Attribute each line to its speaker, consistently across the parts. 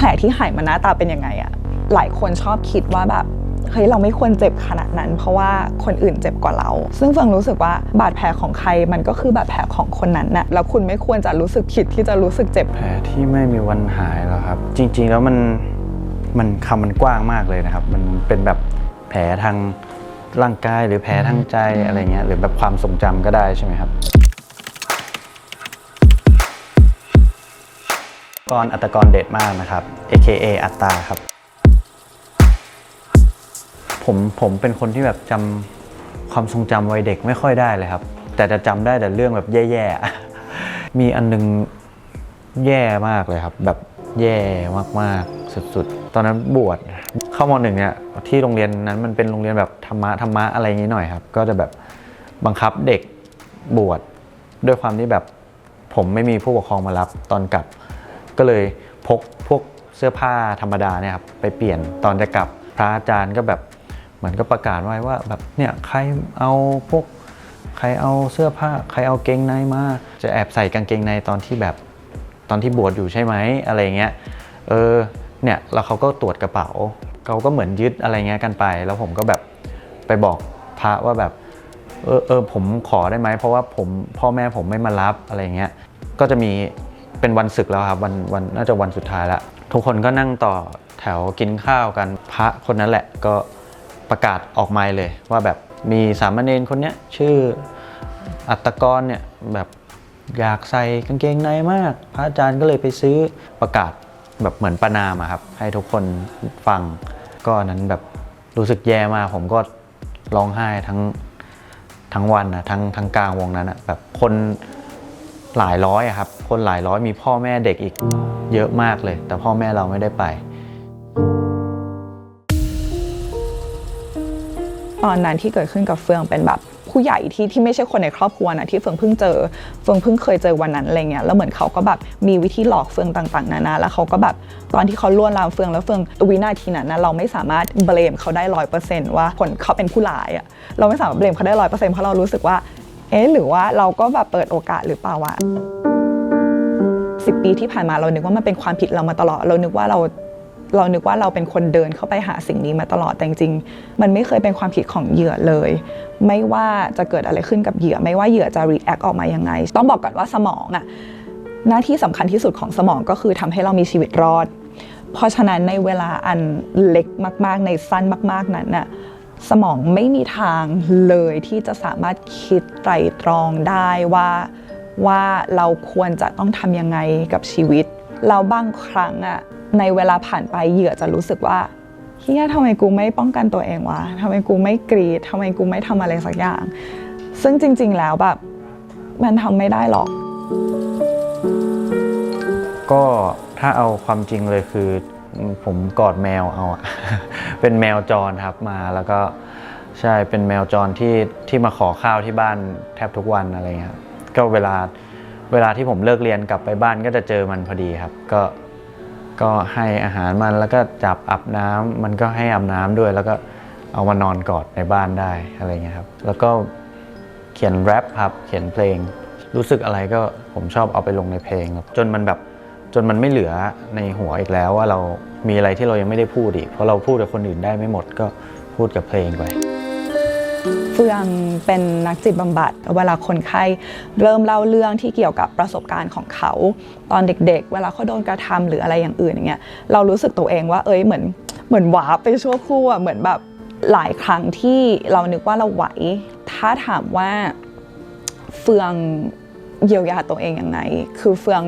Speaker 1: ผลที่หายมันหน้าตาเป็นยังไงอะหลายคนชอบคิดว่าแบบเฮ้ยเราไม่ควรเจ็บขนาดนั้น เพราะว่าคนอื่นเจ็บกว่าเรา ซึ่งเฟิงรู้สึกว่าบาดแผลของใครมันก็คือบาดแผลของคนนั้นน่ะแล้วคุณไม่ควรจะรู้สึกผิดที่จะรู้สึกเจ็บ
Speaker 2: แผลที่ไม่มีวันหายแล้วครับ จริง ๆ แล้วมันมันคำมันกว้างมากเลยนะครับ มันเป็นแบบแผลทางร่างกายหรือแผลทางใจอะไรเงี้ยหรือแบบความทรงจำก็ได้ใช่ไหมครับ กรอัตกรเด็ดมากนะครับ AKA อัตตาครับ ผมผมเป็นคนที่แบบจำความทรงจำวัยเด็กไม่ค่อยได้เลยครับ แต่จะจำได้แต่เรื่องแบบแย่ๆ มีอันนึงแย่มากเลยครับ แบบแย่มากๆสุดๆ ตอนนั้นบวชเข้ามหนึ่งเนี่ยที่โรงเรียนนั้นมันเป็นโรงเรียนแบบธรรมะธรรมะอะไรอย่างนี้หน่อยครับ ก็จะแบบบังคับเด็กบวชด้วยความที่แบบผมไม่มีผู้ปกครองมารับตอนกลับ ก็เลยพกพวกเสื้อผ้าธรรมดาเนี่ยครับไปเปลี่ยนตอนจะกลับพระอาจารย์ก็แบบเหมือนก็ประกาศไว้ว่าแบบเนี่ยใครเอาพวกใครเอาเสื้อผ้า ใครเอาเกงในมา จะแอบใส่กางเกงในตอนที่แบบตอนที่บวชอยู่ใช่ไหมอะไรเงี้ยเออเนี่ยแล้วเขาก็ตรวจกระเป๋าเขาก็เหมือนยึดอะไรเงี้ยกันไป แล้วผมก็แบบไปบอกพระว่าแบบเออเออผมขอได้ไหมเพราะว่าผมพ่อแม่ผมไม่มารับอะไรเงี้ยก็จะมี เป็นวันศึกแล้วครับวันวันน่าจะวันสุดท้ายแล้วทุกคนก็นั่งต่อแถวกินข้าวกันพระคนนั้นแหละก็ประกาศออกมาเลยว่าแบบมีสามเณรคนเนี้ยชื่ออัตกรเนี่ยแบบอยากใส่กางเกงในมาก พระอาจารย์ก็เลยไปซื้อประกาศแบบเหมือนประนามอะครับให้ทุกคนฟังก็นนั้นแบบรู้สึกแย่มากผมก็ร้องไห้ทั้งทั้งวันนะทั้งทั้งกลางวงนั้นอะแบบคน หลายร้อยอะครับ คนหลายร้อยมีพ่อแม่เด็กอีกเยอะมากเลย แต่พ่อแม่เราไม่ได้ไป
Speaker 1: ตอนนั้นที่เกิดขึ้นกับเฟืองเป็นแบบผู้ใหญ่ที่ที่ไม่ใช่คนในครอบครัวนะที่เฟืองเพิ่งเจอเฟืองเพิ่งเคยเจอวันนั้นอะไรเงี้ยแล้วเหมือนเขาก็แบบมีวิธีหลอกเฟืองต่างๆนานาแล้วเขาก็แบบตอนที่เขาลวนลามเฟืองแล้วเฟืองวินาทีนั้นนะเราไม่สามารถเบลมเขาได้ร้อยเปอร์เซนต์ว่าคนเขาเป็นผู้ร้ายอะเราไม่สามารถเบลมเขาได้ร้อยเปอร์เซ็นต์เพราะเรารู้สึกว่า เอ๊ะหรือว่าเราก็แบบเปิดโอกาสหรือเปล่าวะสิปีที่ผ่านมาเรานึกว่ามันเป็นความผิดเรามาตลอด เรานึกว่าเราเรานึกว่าเราเป็นคนเดินเข้าไปหาสิ่งนี้มาตลอดแต่จริงๆมันไม่เคยเป็นความผิดของเหยื่อเลย ไม่ว่าจะเกิดอะไรขึ้นกับเหยื่อ ไม่ว่าเหยื่อจะ react ออกมายังไง ต้องบอกก่อนว่าสมองอะหน้าที่สำคัญที่สุดของสมองก็คือทำให้เรามีชีวิตรอด เพราะฉะนั้นในเวลาอันเล็กมาก ๆ ในสั้นมาก ๆนั้นน่ะ สมองไม่มีทางเลยที่จะสามารถคิดไตรตรองได้ว่าว่าเราควรจะต้องทำยังไงกับชีวิต เราบางครั้งอะในเวลาผ่านไปเหยื่อจะรู้สึกว่าเฮียทำไมกูไม่ป้องกันตัวเองวะทำไมกูไม่กรีดทำไมกูไม่ทำอะไรสักอย่าง ซึ่งจริง ๆ แล้วแบบมันทำไม่ได้หรอก
Speaker 2: ก็ถ้าเอาความจริงเลยคือ ผมกอดแมวเอาอะเป็นแมวจรครับมาแล้วก็ใช่เป็นแมวจรที่ที่มาขอข้าวที่บ้านแทบทุกวันอะไรเงี้ยก็เวลาเวลาที่ผมเลิกเรียนกลับไปบ้านก็จะเจอมันพอดีครับ ก็ก็ให้อาหารมันแล้วก็จับอาบน้ำมันก็ให้อาบน้ำด้วย แล้วก็เอามานอนกอดในบ้านได้อะไรเงี้ยครับ แล้วก็เขียนแรปครับเขียนเพลง รู้สึกอะไรก็ผมชอบเอาไปลงในเพลงครับจนมันแบบ จนมันไม่เหลือในหัวอีกแล้วว่าเรามีอะไรที่เรายังไม่ได้พูดอีก เพราะเราพูดกับคนอื่นได้ไม่หมดก็พูดกับเพลงไป
Speaker 1: เฟืองเป็นนักจิตบำบัด เวลาคนไข้เริ่มเล่าเรื่องที่เกี่ยวกับประสบการณ์ของเขา ตอนเด็ก ๆ เวลาเขาโดนกระทำหรืออะไรอย่างอื่นอย่างเงี้ยเรารู้สึกตัวเองว่าเอ้ยเหมือนเหมือนหวาไปชั่วครู่อะเหมือนแบบหลายครั้งที่เรานึกว่าเราไหว ถ้าถามว่าเฟืองเยียวยาตัวเองยังไง คือเฟือง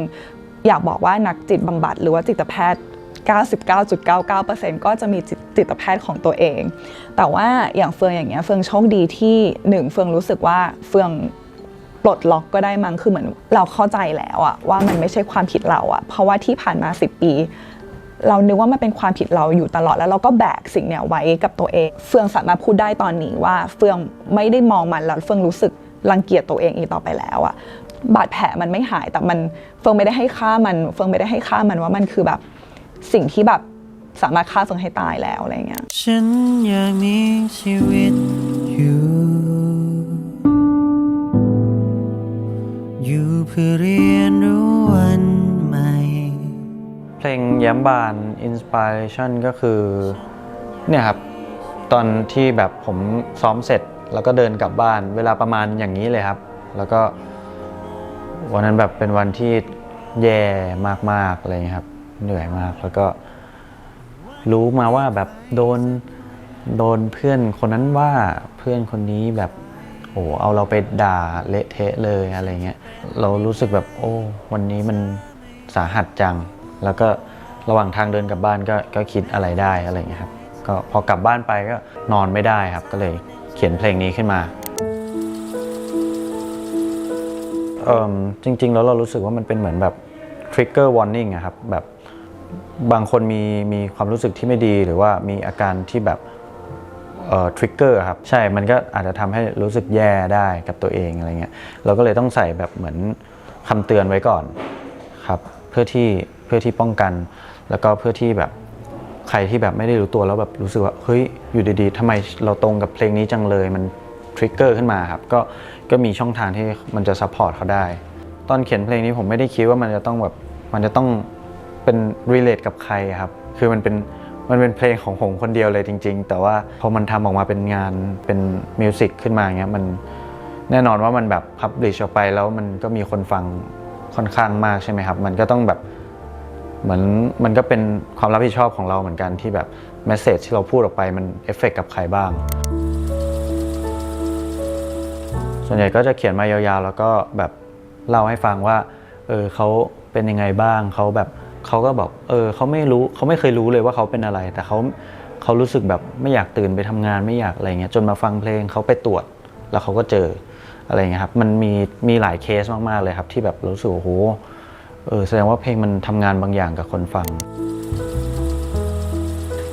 Speaker 1: อยากบอกว่านักจิตบำบัดหรือว่าจิตแพทย์ 99.99%ก็จะมีจิตจิตแพทย์ของตัวเอง แต่ว่าอย่างเฟืองอย่างเงี้ยเฟืองโชคดีที่หนึ่งเฟืองรู้สึกว่าเฟืองปลดล็อกก็ได้มั้งคือเหมือนเราเข้าใจแล้วอะว่ามันไม่ใช่ความผิดเราอะเพราะว่าที่ผ่านมา 10 ปี เรานึกว่ามันเป็นความผิดเราอยู่ตลอดแล้วเราก็แบกสิ่งเนี้ยไว้กับตัวเอง เฟืองสามารถพูดได้ตอนนี้ว่าเฟืองไม่ได้มองมันแล้วเฟืองรู้สึกรังเกียจตัวเองอีกต่อไปแล้วอะ บาดแผลมันไม่หายแต่มันเฟืองไม่ได้ให้ค่ามันเฟืองไม่ได้ให้ค่ามันว่ามันคือแบบสิ่งที่แบบสามารถฆ่าเฟืองให้ตายแล้วอะไรเงี้ย
Speaker 3: ฉันอยากมีชีวิตอยู่อยู่เพื่อเรียนรู้วันใหม่
Speaker 2: เพลงแย้มบานอินสปิเรชันก็คือเนี่ยครับตอนที่แบบผมซ้อมเสร็จแล้วก็เดินกลับบ้านเวลาประมาณอย่างนี้เลยครับ แล้วก็ วันนั้นแบบเป็นวันที่แย่มากๆอะไรเงี้ยครับ เหนื่อยมากแล้วก็ รู้มาว่าแบบโดนโดนเพื่อนคนนั้นว่าเพื่อนคนนี้แบบโอ้เอาเราไปด่าเละเทะเลยอะไรเงี้ยเรารู้สึกแบบโอ้วันนี้มันสาหัสจัง แล้วก็ระหว่างทางเดินกลับบ้านก็ก็คิดอะไรได้อะไรเงี้ยครับก็พอกลับบ้านไปก็นอนไม่ได้ครับ ก็เลยเขียนเพลงนี้ขึ้นมา จริง ๆ แล้วเรารู้สึกว่ามันเป็นเหมือนแบบ trigger warning อะครับแบบบางคนมีมีความรู้สึกที่ไม่ดีหรือว่ามีอาการที่แบบเอ่อ trigger อะครับ ใช่ มันก็อาจจะทำให้รู้สึกแย่ได้กับตัวเองอะไรเงี้ย เราก็เลยต้องใส่แบบเหมือนคำเตือนไว้ก่อนครับ เพื่อที่เพื่อที่ป้องกัน แล้วก็เพื่อที่แบบใครที่แบบไม่ได้รู้ตัวแล้วแบบรู้สึกว่าเฮ้ยอยู่ดีๆทำไมเราตรงกับเพลงนี้จังเลย มัน ทริกเกอร์ขึ้นมาครับก็ก็มีช่องทางที่มันจะซัพพอร์ตเขาได้ ตอนเขียนเพลงนี้ผมไม่ได้คิดว่ามันจะต้องแบบมันจะต้องเป็นรีเลทกับใครครับคือมันเป็นมันเป็นเพลงของผมคนเดียวเลยจริง ๆ แต่ว่าพอมันทำออกมาเป็นงานเป็นมิวสิกขึ้นมาเงี้ยมันแน่นอนว่ามันแบบพับลิชออกไปแล้วมันก็มีคนฟังค่อนข้างมากใช่ไหมครับ มันก็ต้องแบบเหมือนมันก็เป็นความรับผิดชอบของเราเหมือนกันที่แบบแมสเซจที่เราพูดออกไปมันเอฟเฟกกับใครบ้าง ส่วนใหญ่ก็จะเขียนมายาวๆ แล้วก็แบบเล่าให้ฟังว่า เออเขาเป็นยังไงบ้างเขาแบบเขาก็บอกเออเขาไม่รู้เขาไม่เคยรู้เลยว่าเขาเป็นอะไร แต่เขาเขารู้สึกแบบไม่อยากตื่นไปทำงานไม่อยากอะไรเงี้ยจนมาฟังเพลงเขาไปตรวจ แล้วเขาก็เจออะไรเงี้ยครับมันมีมีหลายเคสมากๆเลยครับ ที่แบบรู้สึกว่าโอ้โหเออแสดงว่าเพลงมันทำงานบางอย่างกับคนฟัง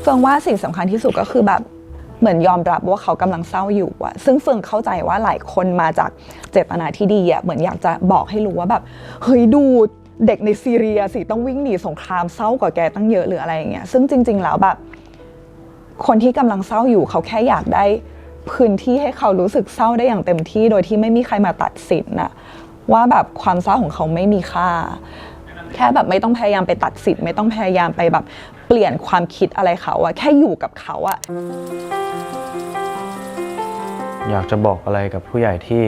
Speaker 1: เฟืองว่าสิ่งสำคัญที่สุดก็คือแบบ เหมือนยอมรับว่าเขากำลังเศร้าอยู่อะซึ่งเฟืองเข้าใจว่าหลายคนมาจากเจตนาที่ดีอะเหมือนอยากจะบอกให้รู้ว่าแบบเฮ้ยดูเด็กในซีเรียสิต้องวิ่งหนีสงครามเศร้ากว่าแกตั้งเยอะหรืออะไรอย่างเงี้ยซึ่งจริง ๆ แล้วแบบ คนที่กำลังเศร้าอยู่ เขาแค่อยากได้พื้นที่ให้เขารู้สึกเศร้าได้อย่างเต็มที่ โดยที่ไม่มีใครมาตัดสินนะว่าแบบความเศร้าของเขาไม่มีค่า แค่แบบไม่ต้องพยายามไปตัดสินไม่ต้องพยายามไปแบบเปลี่ยนความคิดอะไรเขาอะแค่อยู่กับเขาอะ
Speaker 2: อยากจะบอกอะไรกับผู้ใหญ่ที่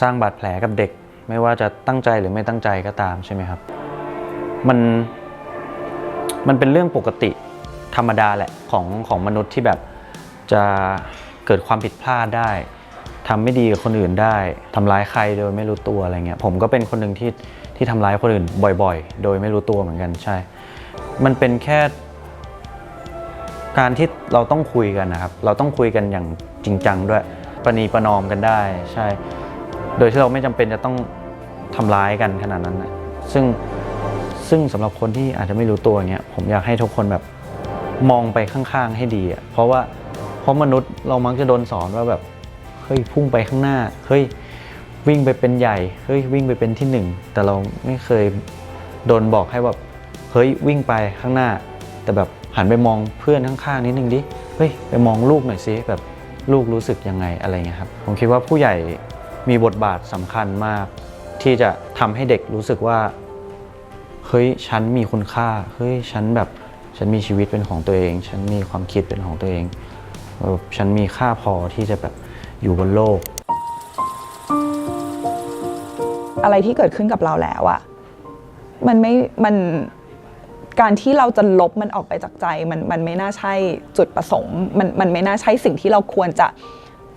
Speaker 2: สร้างบาดแผลกับเด็ก ไม่ว่าจะตั้งใจหรือไม่ตั้งใจก็ตามใช่ไหมครับ มันมันเป็นเรื่องปกติธรรมดาแหละของของมนุษย์ที่แบบจะเกิดความผิดพลาดได้ทำไม่ดีกับคนอื่นได้ทำร้ายใครโดยไม่รู้ตัวอะไรเงี้ยผมก็เป็นคนหนึ่งที่ ที่ทำร้ายคนอื่นบ่อยๆ โดยไม่รู้ตัวเหมือนกันใช่ มันเป็นแค่ การที่เราต้องคุยกันนะครับ เราต้องคุยกันอย่างจริงจังด้วยประนีประนอมกันได้ใช่ โดยที่เราไม่จำเป็นจะต้องทำร้ายกันขนาดนั้นนะซึ่งซึ่งสำหรับคนที่อาจจะไม่รู้ตัวอย่างเงี้ยผมอยากให้ทุกคนแบบมองไปข้างๆให้ดีอะเพราะว่าเพราะมนุษย์เรามักจะโดนสอนว่าแบบเฮ้ยพุ่งไปข้างหน้าเฮ้ย วิ่งไปเป็นใหญ่เฮ้ยวิ่งไปเป็นที่หนึ่งแต่เราไม่เคยโดนบอกให้แบบเฮ้ยวิ่งไปข้างหน้า แต่แบบหันไปมองเพื่อนข้างๆนิดนึงดิเฮ้ยไปมองลูกหน่อยสิแบบลูกรู้สึกยังไงอะไรเงี้ยครับผมคิดว่าผู้ใหญ่มีบทบาทสำคัญมาก ที่จะทำให้เด็กรู้สึกว่าเฮ้ยฉันมีคุณค่าเฮ้ยฉันแบบฉันมีชีวิตเป็นของตัวเอง ฉันมีความคิดเป็นของตัวเอง ฉันมีค่าพอที่จะแบบอยู่บนโลก
Speaker 1: อะไรที่เกิดขึ้นกับเราแล้วอะมันไม่มันการที่เราจะลบมันออกไปจากใจ มันมันไม่น่าใช่จุดประสงค์มันมันไม่น่าใช่สิ่งที่เราควรจะ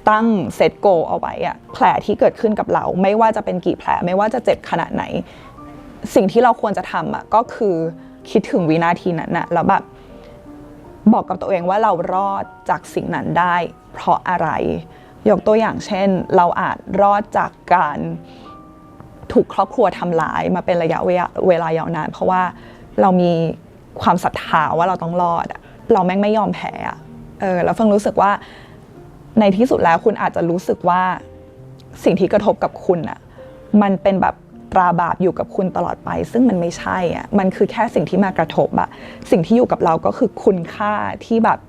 Speaker 1: ตั้งเซตโกเอาไว้อะแผลที่เกิดขึ้นกับเรา ไม่ว่าจะเป็นกี่แผลไม่ว่าจะเจ็บขนาดไหน สิ่งที่เราควรจะทำอะก็คือคิดถึงวินาทีนั้นนะแล้วแบบบอกกับตัวเองว่าเรารอดจากสิ่งนั้นได้ เพราะอะไร ยกตัวอย่างเช่น เราอาจรอดจากการ ถูกครอบครัวทำร้ายมาเป็นระยะเวลาเวลายาวนาน เพราะว่าเรามีความศรัทธาว่าเราต้องรอด เราแม่งไม่ยอมแพ้เออแล้วเฟิงรู้สึกว่าในที่สุดแล้วคุณอาจจะรู้สึกว่าสิ่งที่กระทบกับคุณอะมันเป็นแบบตราบาปอยู่กับคุณตลอดไป ซึ่งมันไม่ใช่อะมันคือแค่สิ่งที่มากระทบอะสิ่งที่อยู่กับเราก็คือคุณค่าที่แบบ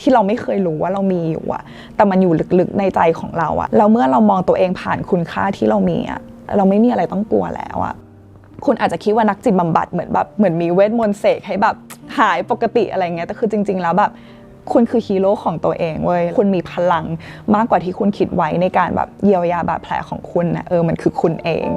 Speaker 1: ที่เราไม่เคยรู้ว่าเรามีอยู่อะแต่มันอยู่ลึกๆในใจของเราอะแล้วเมื่อเรามองตัวเองผ่านคุณค่าที่เรามีอะ เราไม่มีอะไรต้องกลัวแล้วอะคุณอาจจะคิดว่านักจิตบำบัดเหมือนแบบเหมือนมีเวทมนต์เสกให้แบบหายปกติอะไรเงี้ยแต่คือจริง ๆ แล้วแบบคุณคือฮีโร่ของตัวเองเว้ย คุณมีพลังมากกว่าที่คุณคิดไว้ในการแบบเยียวยาบาดแผลของคุณนะเออมันคือคุณเอง